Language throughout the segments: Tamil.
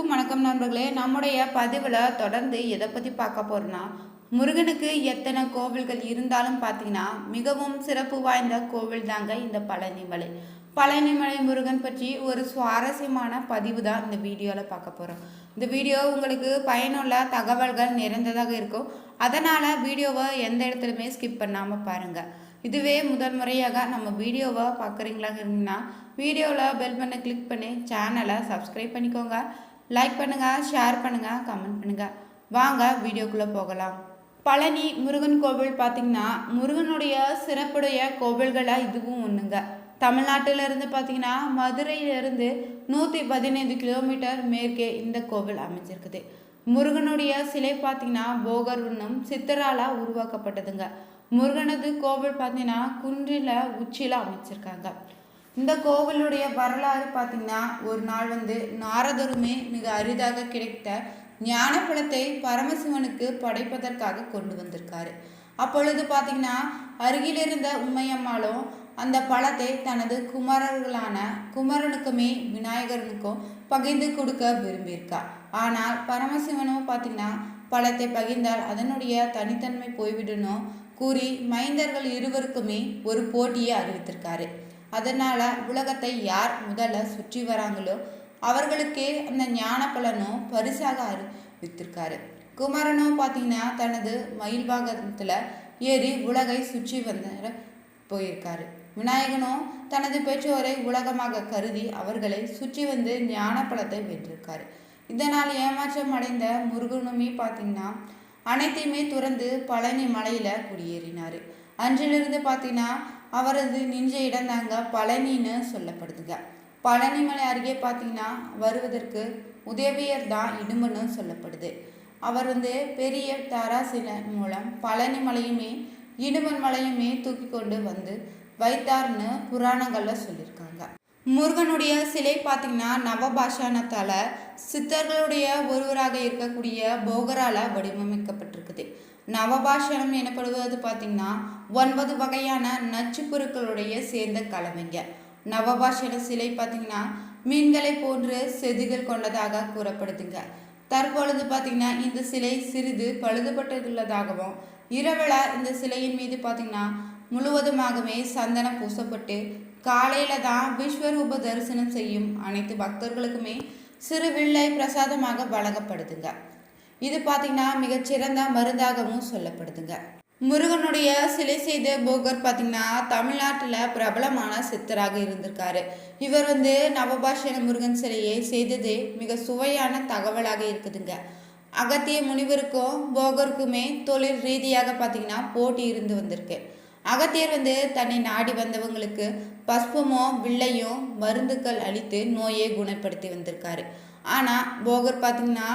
அனைவருக்கும் வணக்கம் நண்பர்களே. நம்முடைய பதிவில் தொடர்ந்து எதை பற்றி பார்க்க போகிறோன்னா முருகனுக்கு எத்தனை கோவில்கள் இருந்தாலும் பார்த்தீங்கன்னா மிகவும் சிறப்பு வாய்ந்த கோவில் தாங்க இந்த பழனிமலை. பழனிமலை முருகன் பற்றி ஒரு சுவாரஸ்யமான பதிவு தான் இந்த வீடியோவில் பார்க்க போகிறோம் இந்த வீடியோ உங்களுக்கு பயனுள்ள தகவல்கள் நிறைந்ததாக இருக்கும். அதனால் வீடியோவை எந்த இடத்துலையுமே ஸ்கிப் பண்ணாமல் பாருங்கள் இதுவே முதல் முறையாக நம்ம வீடியோவை பார்க்குறீங்களா இருந்தீங்கன்னா வீடியோவில் பெல் பண்ண கிளிக் பண்ணி சேனலை சப்ஸ்கிரைப் பண்ணிக்கோங்க. லைக் பண்ணுங்கள் ஷேர் பண்ணுங்கள் கமெண்ட் பண்ணுங்கள் வாங்க வீடியோக்குள்ளே போகலாம். பழனி முருகன் கோவில் பார்த்திங்கன்னா முருகனுடைய சிறப்புடைய கோவில்களாக இதுவும் ஒன்றுங்க தமிழ்நாட்டிலிருந்து பார்த்தீங்கன்னா மதுரையிலிருந்து நூற்றி பதினைந்து கிலோமீட்டர் மேற்கே இந்த கோவில் அமைஞ்சிருக்குது. முருகனுடைய சிலை பார்த்திங்கன்னா போகர் உண்ணும் சித்தராலாக உருவாக்கப்பட்டதுங்க. முருகனது கோவில் பார்த்திங்கன்னா குன்றில் உச்சியில் அமைச்சிருக்காங்க. இந்த கோவிலுடைய வரலாறு பார்த்திங்கன்னா ஒரு நாள் வந்து நாரதருமே மிக அரிதாக கிடைத்த ஞானப்பழத்தை பரமசிவனுக்கு படைப்பதற்காக கொண்டு வந்திருக்காரு. அப்பொழுது பார்த்தீங்கன்னா அருகிலிருந்த உம்மையம்மாளும் அந்த பழத்தை தனது குமரர்களான குமரனுக்குமே விநாயகரனுக்கும் பகிர்ந்து கொடுக்க விரும்பியிருக்கா. ஆனால் பரமசிவனும் பார்த்திங்கன்னா பழத்தை பகிர்ந்தால் அதனுடைய தனித்தன்மை போய்விடணும் கூறி மைந்தர்கள் இருவருக்குமே ஒரு போட்டியை அறிவித்திருக்காரு. அதனால் உலகத்தை யார் முதல்ல சுற்றி வராங்களோ அவர்களுக்கே அந்த ஞான பலனும் பரிசாக அறிவித்திருக்காரு. குமரனும் பார்த்தீங்கன்னா தனது மயில் பாகத்தில் ஏறி உலகை சுற்றி வந்த போயிருக்காரு. விநாயகனும் தனது பெற்றோரை உலகமாக கருதி அவர்களை சுற்றி வந்து ஞான பலத்தை வென்றிருக்காரு இதனால் ஏமாற்றம் அடைந்த முருகனுமே பார்த்தீங்கன்னா அனைத்தையுமே துறந்து பழனி மலையில் குடியேறினார். அன்றிலிருந்து பார்த்தீங்கன்னா அவரது நின்ற இடம் தாங்க பழனின்னு சொல்லப்படுதுங்க. பழனி மலை அருகே பார்த்தீங்கன்னா வருவதற்கு உதவியர் தான் இடும்பன்னு சொல்லப்படுது. அவர் வந்து பெரிய தராசில மூலம் பழனி மலையுமே இடுமன் மலையுமே தூக்கி கொண்டு வந்து வைத்தார்னு புராணங்களில் சொல்லியிருக்காங்க. முருகனுடைய சிலை பார்த்தீங்கன்னா நவபாஷானத்தால் சித்தர்களுடைய ஒருவராக இருக்கக்கூடிய போகரால் வடிவமைக்கப்பட்டிருக்குது. நவபாஷணம் எனப்படுவது பார்த்தீங்கன்னா ஒன்பது வகையான நச்சு பொருட்களுடைய சேர்ந்த கலவைங்க. நவபாஷன சிலை பார்த்தீங்கன்னா மீன்களை போன்று செதுகள் கொண்டதாக கூறப்படுதுங்க. தற்பொழுது பார்த்தீங்கன்னா இந்த சிலை சிறிது பழுதுபட்டுள்ளதாகவும் இரவில் இந்த சிலையின் மீது பார்த்தீங்கன்னா முழுவதுமாகவே சந்தனம் பூசப்பட்டு காலையில் தான் விஸ்வரூப தரிசனம் செய்யும் அனைத்து பக்தர்களுக்குமே சிறு வில்லை பிரசாதமாக வழங்கப்படுதுங்க. இது பார்த்தீங்கன்னா மிகச்சிறந்த மருந்தாகவும் சொல்லப்படுதுங்க. முருகனுடைய சிலை செய்த போகர் பார்த்தீங்கன்னா தமிழ்நாட்டில் பிரபலமான சித்தராக இருந்திருக்காரு. இவர் வந்து நவபாஷண முருகன் சிலையை செய்தது மிக சுவையான தகவலாக இருக்குதுங்க. அகத்திய முனிவருக்கும் போகருக்குமே தொழில் ரீதியாக பார்த்தீங்கன்னா போட்டி இருந்து வந்திருக்கு. அகத்தியர் வந்து தன்னை நாடி வந்தவங்களுக்கு பஸ்பமோ வில்லையும் மருந்துக்கள் அளித்து நோயை குணப்படுத்தி வந்திருக்காரு. ஆனால் போகர் பார்த்தீங்கன்னா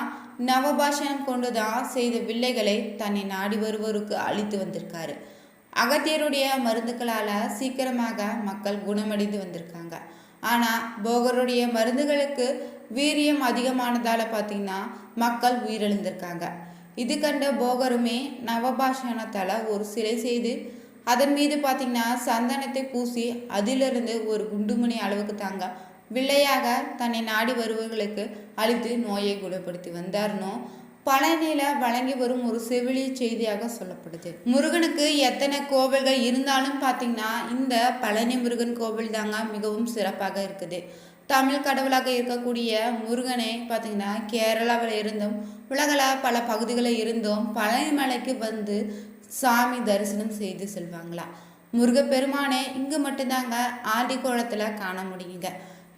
நவபாஷணம் கொண்டு தான் செய்த வில்லைகளை தன்னை நாடி வருவோருக்கு அளித்து வந்திருக்காரு. அகத்தியருடைய மருந்துகளால் சீக்கிரமாக மக்கள் குணமடைந்து வந்திருக்காங்க. ஆனால் போகருடைய மருந்துகளுக்கு வீரியம் அதிகமானதால் பார்த்தீங்கன்னா மக்கள் உயிரிழந்திருக்காங்க. இது கண்ட போகருமே நவபாஷணத்தால் ஒரு சிலை செய்து அதன் மீது பார்த்தீங்கன்னா சந்தனத்தை பூசி அதிலிருந்து ஒரு குண்டுமணி அளவுக்கு தாங்க வில்லையாக தன்னை நாடி வருபவர்களுக்கு அழித்து நோயை குணப்படுத்தி வந்தார்னோ? பழனியில வழங்கி வரும் ஒரு செவிலி செய்தியாக சொல்லப்படுது. முருகனுக்கு எத்தனை கோவில்கள் இருந்தாலும் பார்த்தீங்கன்னா இந்த பழனி முருகன் கோவில் தாங்க மிகவும் சிறப்பாக இருக்குது. தமிழ் கடவுளாக இருக்கக்கூடிய முருகனை பார்த்தீங்கன்னா கேரளாவில் இருந்தும் உலகில் பல பகுதிகளில் இருந்தும் பழனி மலைக்கு வந்து சாமி தரிசனம் செய்து செல்வாங்களா? முருகப்பெருமானே இங்கே மட்டும்தாங்க ஆண்டி கோலத்தில் காண முடியுங்க.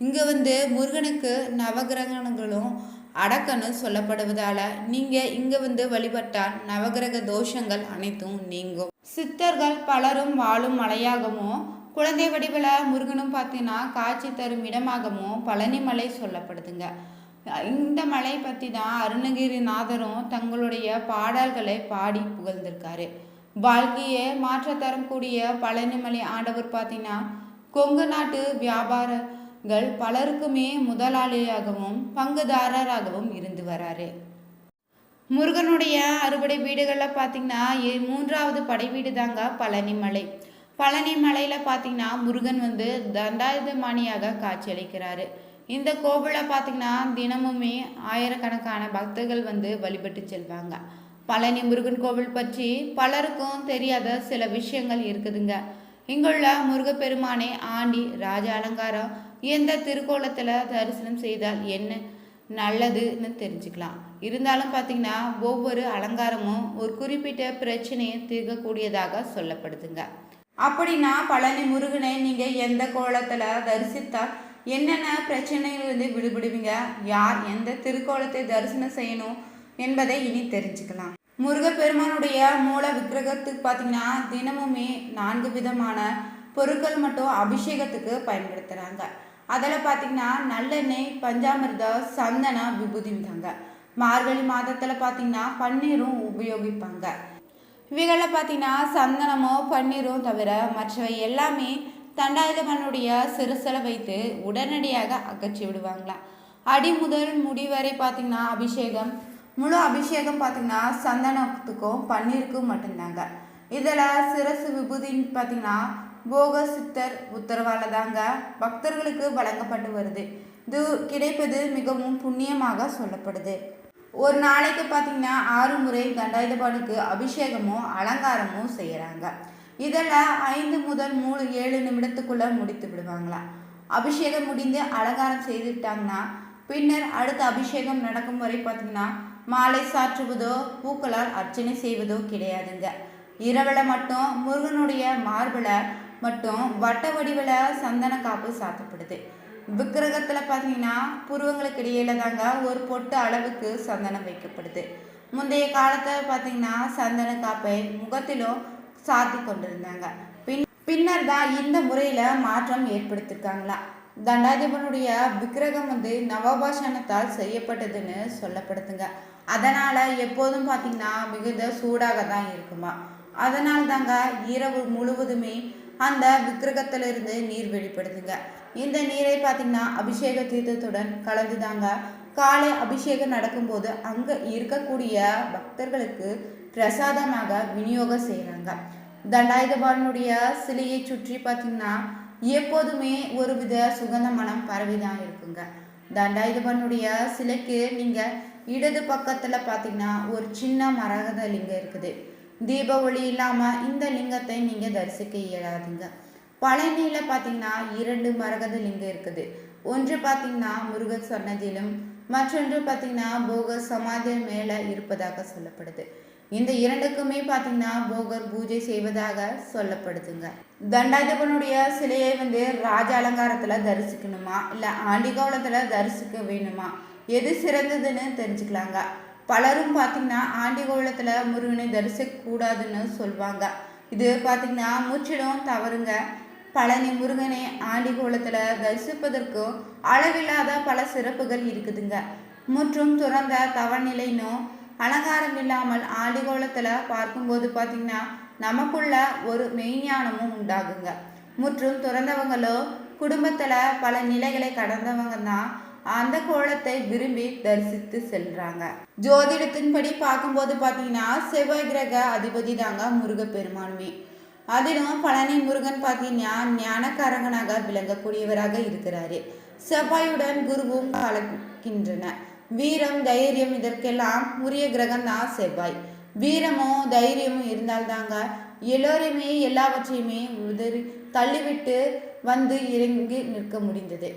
இங்கே வந்து முருகனுக்கு நவகிரகணங்களும் அடக்கன்னு சொல்லப்படுவதால் நீங்கள் இங்கே வந்து வழிபட்டால் நவகிரக தோஷங்கள் அனைத்தும் நீங்கும். சித்தர்கள் பலரும் வாழும் மலையாகவும் குழந்தை வடிவில் முருகனும் பார்த்தீங்கன்னா காட்சி தரும் இடமாகவும் பழனி மலை சொல்லப்படுதுங்க. இந்த மலை பற்றி தான் அருணகிரிநாதரும் தங்களுடைய பாடல்களை பாடி புகழ்ந்திருக்காரு. வாழ்க்கையை மாற்ற தரக்கூடிய பழனிமலை ஆண்டவர் பார்த்தீங்கன்னா கொங்கு நாட்டு வியாபார வியாபாரங்கள் பலருக்குமே முதலாளியாகவும் பங்குதாரராகவும் இருந்து வராரு. முருகனுடைய அறுபடை வீடுகளில் பார்த்தீங்கன்னா மூன்றாவது படை வீடு தாங்க பழனிமலை. பழனி மலையில் பார்த்தீங்கன்னா முருகன் வந்து தண்டாயுதமானியாக காட்சியளிக்கிறாரு. இந்த கோவிலில் பார்த்தீங்கன்னா தினமுமே ஆயிரக்கணக்கான பக்தர்கள் வந்து வழிபட்டு செல்வாங்க. பழனி முருகன் கோவில் பற்றி பலருக்கும் தெரியாத சில விஷயங்கள் இருக்குதுங்க. இங்குள்ள முருகப்பெருமானை ஆண்டி ராஜ அலங்காரம் எந்த திருக்கோலத்தில் தரிசனம் செய்தால் என்ன நல்லதுன்னு தெரிஞ்சுக்கலாம். இருந்தாலும் பார்த்தீங்கன்னா ஒவ்வொரு அலங்காரமும் ஒரு குறிப்பிட்ட பிரச்சனையை தீர்க்கக்கூடியதாக சொல்லப்படுதுங்க. அப்படின்னா பழனி முருகனை நீங்கள் எந்த கோலத்தில் தரிசித்தால் என்னென்ன பிரச்சனையிலிருந்து விடுபடுவீங்க? யார் எந்த திருக்கோலத்தை தரிசனம் செய்யணும் என்பதை இனி தெரிஞ்சுக்கலாம். முருகப்பெருமானுடைய மூல விக்கிரகத்துக்கு பார்த்தீங்கன்னா தினமுமே நான்கு விதமான பொருட்கள் மட்டும் அபிஷேகத்துக்கு பயன்படுத்துகிறாங்க அதில் பார்த்தீங்கன்னா நல்லெண்ணெய் பஞ்சாமிர்தம் சந்தனம் விபூதி தாங்க மார்கழி மாதத்தில் பார்த்தீங்கன்னா பன்னீரும் உபயோகிப்பாங்க. இவைகளில் பார்த்தீங்கன்னா சந்தனமோ பன்னீரும் தவிர மற்றவை எல்லாமே தண்டாயுதமனுடைய சிறுசலை வைத்து உடனடியாக அகற்றி விடுவாங்களாம் அடி முதல் முடி வரை பார்த்திங்கன்னா அபிஷேகம். முழு அபிஷேகம் பார்த்திங்கன்னா சந்தனத்துக்கும் பன்னீருக்கும் மட்டும்தாங்க. இதில் சிரசு விபூதின்னு பார்த்தீங்கன்னா போக சித்தர் உத்தரவால தாங்க பக்தர்களுக்கு வழங்கப்பட்டு வருது. இது கிடைப்பது மிகவும் புண்ணியமாக சொல்லப்படுது. ஒரு நாளைக்கு பார்த்தீங்கன்னா ஆறு முறை தண்டாயுதபானுக்கு அபிஷேகமும் அலங்காரமும் செய்கிறாங்க இதெல்லாம் ஐந்து முதல் மூணு ஏழு நிமிடத்துக்குள்ளே முடித்து விடுவாங்களாம் அபிஷேகம் முடிந்து அலங்காரம் செய்துட்டாங்கன்னா பின்னர் அடுத்த அபிஷேகம் நடக்கும் வரை பார்த்தீங்கன்னா மாலை சாற்றுவதோ பூக்களால் அர்ச்சனை செய்வதோ கிடையாதுங்க. இரவில் மட்டும் முருகனுடைய மார்பில் மட்டும் வட்ட வடிவில் சந்தன காப்பு சாத்தப்படுது. விக்கிரகத்தில் பார்த்தீங்கன்னா புருவங்களுக்கு இடையில தாங்க ஒரு பொட்டு அளவுக்கு சந்தனம் வைக்கப்படுது. முந்தைய காலத்தில் பார்த்தீங்கன்னா சந்தன காப்பை முகத்திலும் சாத்தி கொண்டிருந்தாங்க. பின் பின்னர் தான் இந்த முறையில் மாற்றம் ஏற்படுத்திருக்காங்களா? தண்டாதிபனுடைய விக்கிரகம் வந்து நவபாஷணத்தால் செய்யப்பட்டதுன்னு சொல்லப்படுதுங்க. அதனால் எப்போதும் பார்த்திங்கன்னா மிகுந்த சூடாக தான் இருக்குமா? அதனால் தாங்க இரவு முழுவதுமே அந்த விக்கிரகத்திலிருந்து நீர் வெளிப்படுதுங்க. இந்த நீரை பார்த்திங்கன்னா அபிஷேக தீர்த்தத்துடன் கலந்துதாங்க. காலை அபிஷேகம் நடக்கும்போது அங்கே இருக்கக்கூடிய பக்தர்களுக்கு பிரசாதமாக விநியோகம் செய்கிறாங்க தண்டாயுதபாலனுடைய சிலையை சுற்றி பார்த்திங்கன்னா எப்போதுமே ஒரு வித சுகந்த மனம் பரவி தான் இருக்குங்க. தண்டாயுதபாலனுடைய சிலைக்கு நீங்கள் இடது பக்கத்தில் பார்த்தீங்கன்னா ஒரு சின்ன மரகத லிங்கம் இருக்குது. தீப ஒளி இல்லாமல் இந்த லிங்கத்தை நீங்கள் தரிசிக்க இயலாதுங்க. பழனியில் பார்த்தீங்கன்னா இரண்டு மரகத லிங்கம் இருக்குது. ஒன்று பார்த்தீங்கன்னா முருகர் சொன்னதிலும் மற்றொன்று பார்த்தீங்கன்னா போகர் சமாதி மேலே இருப்பதாக சொல்லப்படுது. இந்த இரண்டுக்குமே பார்த்தீங்கன்னா போகர் பூஜை செய்வதாக சொல்லப்படுதுங்க. தண்டாதிபனுடைய சிலையை வந்து ராஜ அலங்காரத்தில் தரிசிக்கணுமா? இல்லை ஆண்டிகோலத்தில் தரிசிக்க வேணுமா? எது சிறந்ததுன்னு தெரிஞ்சுக்கலாங்க. பலரும் பார்த்திங்கன்னா ஆண்டிகோலத்தில் முருகனை தரிசிக்கக்கூடாதுன்னு சொல்லுவாங்க இது பார்த்திங்கன்னா முற்றிலும் தவறுங்க. பழனி முருகனை ஆண்டிகோலத்தில் தரிசிப்பதற்கும் அளவில்லாத பல சிறப்புகள் இருக்குதுங்க. முற்றும் துறந்த தவநிலைன்னும் அலங்காரம் இல்லாமல் ஆண்டிகோலத்தில் பார்க்கும்போது பார்த்திங்கன்னா நமக்குள்ள ஒரு மெய்ஞானமும் உண்டாகுங்க. முற்றும் துறந்தவங்களோ குடும்பத்தில் பல நிலைகளை கடந்தவங்க தான் அந்த கோலத்தை விரும்பி தரிசித்து செல்றாங்க. ஜோதிடத்தின்படி பார்க்கும்போது பார்த்தீங்கன்னா செவ்வாய் கிரக அதிபதி தாங்க முருகப்பெருமானுமே. அதிலும் பழனி முருகன் பார்த்தீங்கன்னா ஞானக்காரகனாக விளங்கக்கூடியவராக இருக்கிறாரு. செவ்வாயுடன் குருவும் கலக்கின்றன. வீரம் தைரியம் இதற்கெல்லாம் உரிய கிரகம் தான் செவ்வாய். வீரமும் தைரியமும் இருந்தால்தாங்க எல்லோரையுமே எல்லாவற்றையுமே உதறி தள்ளிவிட்டு வந்து இறங்கி நிற்க முடிந்தது.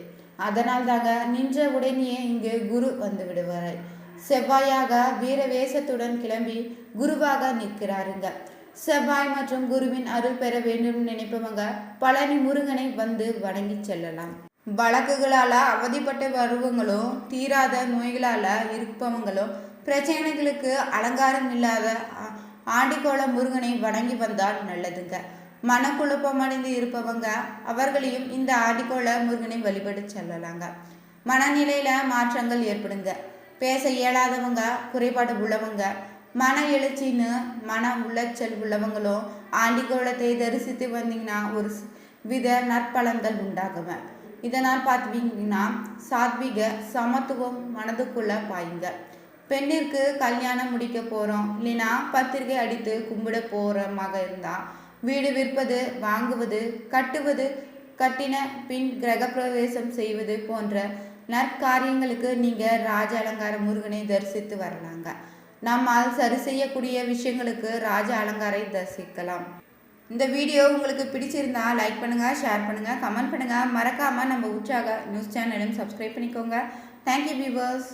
அதனால் தாங்க நின்ற உடனேயே இங்கு குரு வந்து விடுவார் செவ்வாயாக வீர வேஷத்துடன் கிளம்பி குருவாக நிற்கிறாருங்க. செவ்வாய் மற்றும் குருவின் அருள் பெற வேண்டும் நினைப்பவங்க பழனி முருகனை வந்து வணங்கி செல்லலாம். வழக்குகளால் அவதிப்பட்ட வருவங்களும் தீராத நோய்களால் இருப்பவங்களும் பிரச்சனைகளுக்கு அலங்காரம் இல்லாத ஆண்டிக்கோள முருகனை வணங்கி வந்தால் நல்லதுங்க. மனக்குழப்பமடைந்து இருப்பவங்க அவர்களையும் இந்த ஆடிக்கோள முருகனை வழிபட்டு செல்லலாங்க. மனநிலையில் மாற்றங்கள் ஏற்படுங்க. பேச இயலாதவங்க குறைபாடு உள்ளவங்க மன எழுச்சின்னு மன உளைச்சல் உள்ளவங்களும் ஆண்டிக்கோளத்தை தரிசித்து வந்தீங்கன்னா ஒரு வித நற்பலன்கள் உண்டாகுவேன் இதனால் பார்த்துவீங்கன்னா சாத்விக சமத்துவம் மனதுக்குள்ள பாயுங்க. பெண்ணிற்கு கல்யாணம் முடிக்க போகிறோம் இல்லைன்னா பத்திரிகை அடித்து கும்பிட போகிறமாக இருந்தால் வீடு விற்பது வாங்குவது கட்டுவது கட்டின பின் கிரகப்பிரவேசம் செய்வது போன்ற நற்காரியங்களுக்கு நீங்கள் ராஜ அலங்கார முருகனை தரிசித்து வரலாங்க. நம்மால் சரி செய்யக்கூடிய விஷயங்களுக்கு ராஜ அலங்காரை தரிசிக்கலாம். இந்த வீடியோ உங்களுக்கு பிடிச்சிருந்தா லைக் பண்ணுங்கள் ஷேர் பண்ணுங்கள் கமெண்ட் பண்ணுங்கள் மறக்காமல் நம்ம உற்சாக நியூஸ் சேனலும் சப்ஸ்கிரைப் பண்ணிக்கோங்க. Thank you viewers